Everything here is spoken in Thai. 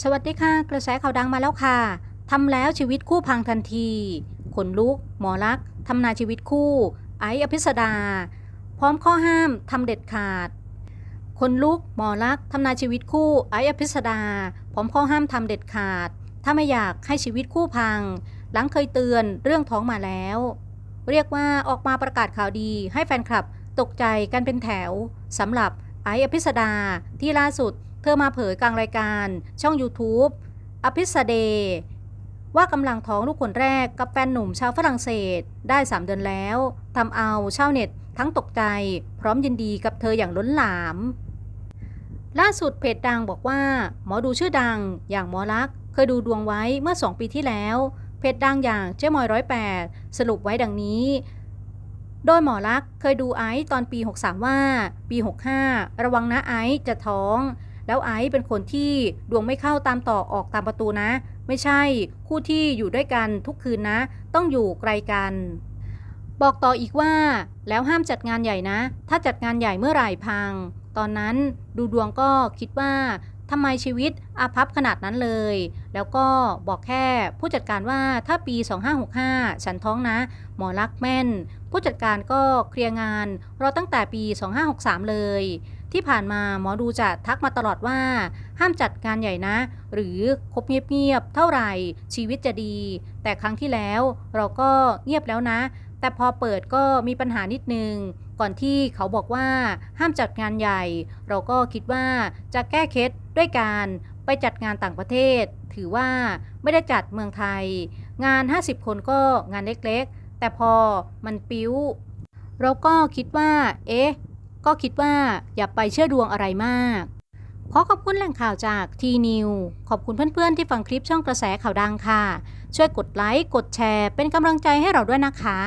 สวัสดีค่ะ กระแสข่าวดังมาแล้วค่ะทำแล้วชีวิตคู่พังทันที ขนลุก หมอลักทำนาชีวิตคู่ ไอซ์อภิสดา พร้อมข้อห้ามทำเด็ดขาด คนลุก หมอลักทำนาชีวิตคู่ ไอซ์อภิสดา พร้อมข้อห้ามทำเด็ดขาด ถ้าไม่อยากให้ชีวิตคู่พัง หลังเคยเตือนเรื่องท้องมาแล้ว เรียกว่าออกมาประกาศข่าวดี ให้แฟนคลับ ตกใจกันเป็นแถวสำหรับไอซ์อภิสดาที่ล่าสุด เธอมาเผยกลางรายการช่อง YouTube อภิสเดว่ากำลังท้องลูกคนแรกกับแฟนหนุ่มชาวฝรั่งเศสได้ 3 เดือนแล้วทำเอาชาวเน็ตทั้งตกใจ พร้อมยินดีกับเธออย่างล้นหลาม ล่าสุดเพจดังบอกว่า หมอดูชื่อดังอย่างหมอลักษ์เคยดูดวงไว้เมื่อ 2 ปีที่แล้ว เพจดังอย่างเจ๊มอยร้อยแปดสรุปไว้ดังนี้ โดยหมอลักษ์เคยดูไอซ์ตอนปี 63 ว่า ปี 65 ระวังนะไอซ์จะท้อง แล้วไอซ์เป็นคนที่ดวงไม่เข้าตามต่อออกตามประตูนะ ไม่ใช่คู่ที่อยู่ด้วยกันทุกคืนนะ ต้องอยู่ไกลกัน บอกต่ออีกว่า แล้วห้ามจัดงานใหญ่นะ ถ้าจัดงานใหญ่เมื่อไหร่พัง ตอนนั้นดูดวงก็คิดว่าทำไมชีวิตอาภัพขนาดนั้นเลย แล้วก็บอกแค่ผู้จัดการว่าถ้าปี 2565 ฉันท้องนะ หมอรักแม่น ผู้จัดการก็เคลียร์งานรอตั้งแต่ปี 2563 เลย ที่ผ่านมาหมอดูจะทักมาตลอดว่า ห้ามจัดงานใหญ่นะ หรือคบเงียบๆเท่าไหร่ชีวิตจะดี แต่ครั้งที่แล้วเราก็เงียบแล้วนะ แต่พอเปิดก็มีปัญหานิดนึง ก่อนที่เขาบอกว่าห้ามจัดงานใหญ่ เราก็คิดว่าจะแก้เคล็ดด้วยการไปจัดงานต่างประเทศ ถือว่าไม่ได้จัดเมืองไทย งาน 50 คนก็งานเล็กๆ แต่พอมันปิ้วเราก็คิดว่า เอ๊ะ ก็คิดว่าอย่าไปเชื่อดวงอะไรมาก ขอขอบคุณแหล่งข่าวจากทีนิวขอบคุณเพื่อนๆที่ฟังคลิปช่องกระแสข่าวดังค่ะ ช่วยกดไลค์ กดแชร์ เป็นกำลังใจให้เราด้วยนะคะ